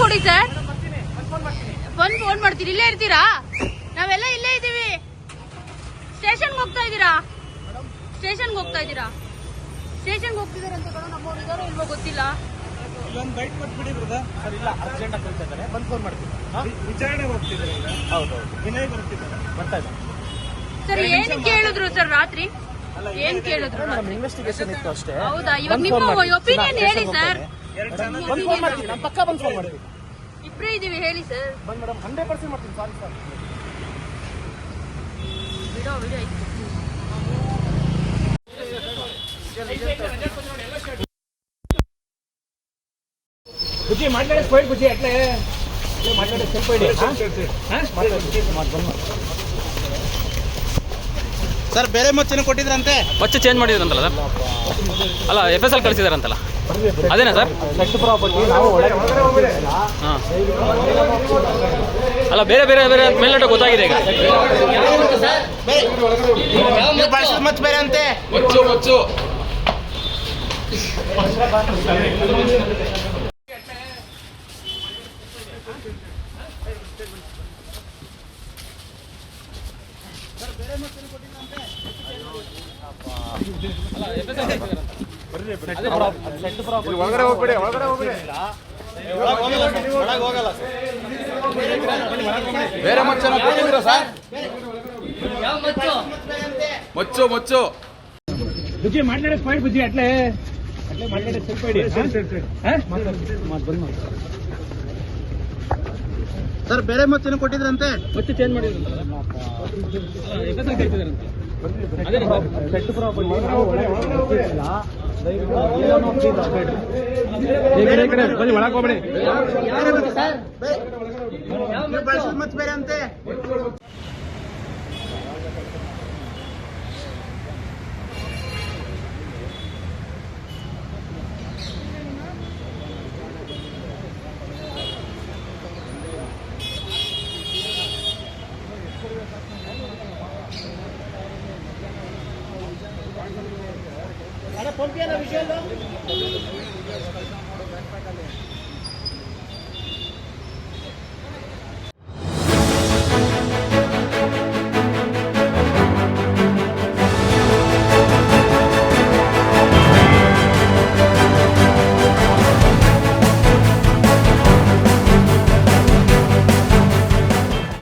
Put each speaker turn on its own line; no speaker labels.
ಕೊಡಿ ಸರ್ ಬಂದು ಫೋನ್ ಮಾಡ್ತೀರಿ ಇಲ್ಲೇ ಇರ್ತೀರಾ? ನಾವೆಲ್ಲ ಇಲ್ಲೇ ಇದ್ದೀವಿ. ಸ್ಟೇಷನ್ಗೆ ಹೋಗ್ತಾ ಇದ್ದೀರಾ? ಸ್ಟೇಷನ್ಗೆ ಹೋಗ್ತಾ ಇದ್ದೀರಾ? ಸ್ಟೇಷನ್ಗೆ ಹೋಗ್ತಿದಾರಂತೆ ಕಣೋ ನಮ್ಮವ್ರು ಇದಾರೋ ಇಲ್ವೋ ಗೊತ್ತಿಲ್ಲ.
ಇಲ್ಲೊಂದು ಬೈಕ್ ಕೊಟ್ಬಿಡಿ ಬ್ರದರ್
ಸರ್ ಇಲ್ಲ ಅರ್ಜೆಂಟ್ ಆಗಿ ಕಳ್ತಾ ಇದ್ದಾರೆ. ಬಂದು ಫೋನ್ ಮಾಡ್ತೀನಿ.
ವಿಚಾರಣೆಗೆ ಹೋಗ್ತಿದ್ದಾರೆ ಈಗ.
ಹೌದು
ವಿನಯ್ ಬರ್ತಿದ್ದಾರೆ
ಬರ್ತಾ ಇದ್ದಾರೆ
ಸರ್ ಏನ್ ಕೇಳಿದ್ರು ಸರ್ ರಾತ್ರಿ? ಏನ್ ಕೇಳಿದ್ರು
ನಮ್ಮ ಇನ್ವೆಸ್ಟಿಗೇಷನ್ ಇತ್ತು ಅಷ್ಟೇ.
ಹೌದಾ? ಇವಾಗ ನಿಮ್ಮ ಒಪಿನಿಯನ್ ಹೇಳಿ ಸರ್.
ಬಂದು ಫೋನ್ ಮಾಡ್ತೀನಿ. ನಾನು ಪಕ್ಕ ಬಂದು ಫೋನ್ ಮಾಡ್ತೀನಿ
ಇಬ್ರೇ ಇದೀವಿ ಹೇಳಿ ಸರ್
ಬಂದು ಮೇಡಮ್ ಹಂಡ್ರೆಡ್ ಪರ್ಸೆಂಟ್ ಮಾಡ್ತೀನಿ. ಸಾರಿ ಸರ್
ಬಿಡೋ ಬಿಡೋ ಆಯ್ತು.
ಬುಜ್ಜಿ ಮಾತಾಡಿ ಸ್ಪೈಡ್ ಬುಜ್ಜಿ ಅಟ್ಲೆ. ಮಾತಾಡಿ ಸ್ವಲ್ಪ ಇಡಿ.
ಸರ್ ಬೇರೆ ಮಚ್ಚನ ಕೊಟ್ಟಿದ್ರಂತೆ?
ಮಚ್ಚು ಚೇಂಜ್ ಮಾಡಿದ್ರಂತಲ್ಲ ಸರ್? ಅಲ್ಲ ಎಫ್ ಎಸ್ ಎಲ್ ಕಳಿಸಿದಾರಂತಲ್ಲ? ಅದೇನಾ ಸರ್? ಹಾಂ. ಅಲ್ಲ ಬೇರೆ ಬೇರೆ ಬೇರೆ ಮೇಲ್ನೋಟ ಗೊತ್ತಾಗಿದೆ ಈಗ.
ಮಚ್ಚ ಬೇರೆ ಅಂತೆ ಒಳಗಡೆ ಹೋಗ್ಬಿಡಿ ಒಳಗಡೆ ಹೋಗ್ಬಿಡಿ ಬೇರೆ ಮಚ್ಚನ ಕೊಟ್ಟಿದ್ದೀರಾ ಸರ್? ಮಚ್ಚು? ಮಚ್ಚು
ಬುಜ್ಜಿ ಮಾತಾಡಿ ಸ್ಪೈಡ್ ಬುಜ್ಜಿ ಅಟ್ಲೆ. ಅಟ್ಲೆ ಮಾತಾಡಿ ಸ್ವಲ್ಪ ಇಡಿ ಬಂದು
ಸರ್ ಬೇರೆ ಮಚ್ಚನ ಕೊಟ್ಟಿದ್ರಂತೆ?
ಮತ್ತೆ ಚೇಂಜ್ ಮಾಡಿದ್ರಂತಲ್ಲ
ಸೆಟ್ ಪ್ರಾಪರ್ಟಿ ನಾವು ಒಳಗೆ ಹೋಗ್ಬೇಡಿ
combien de gel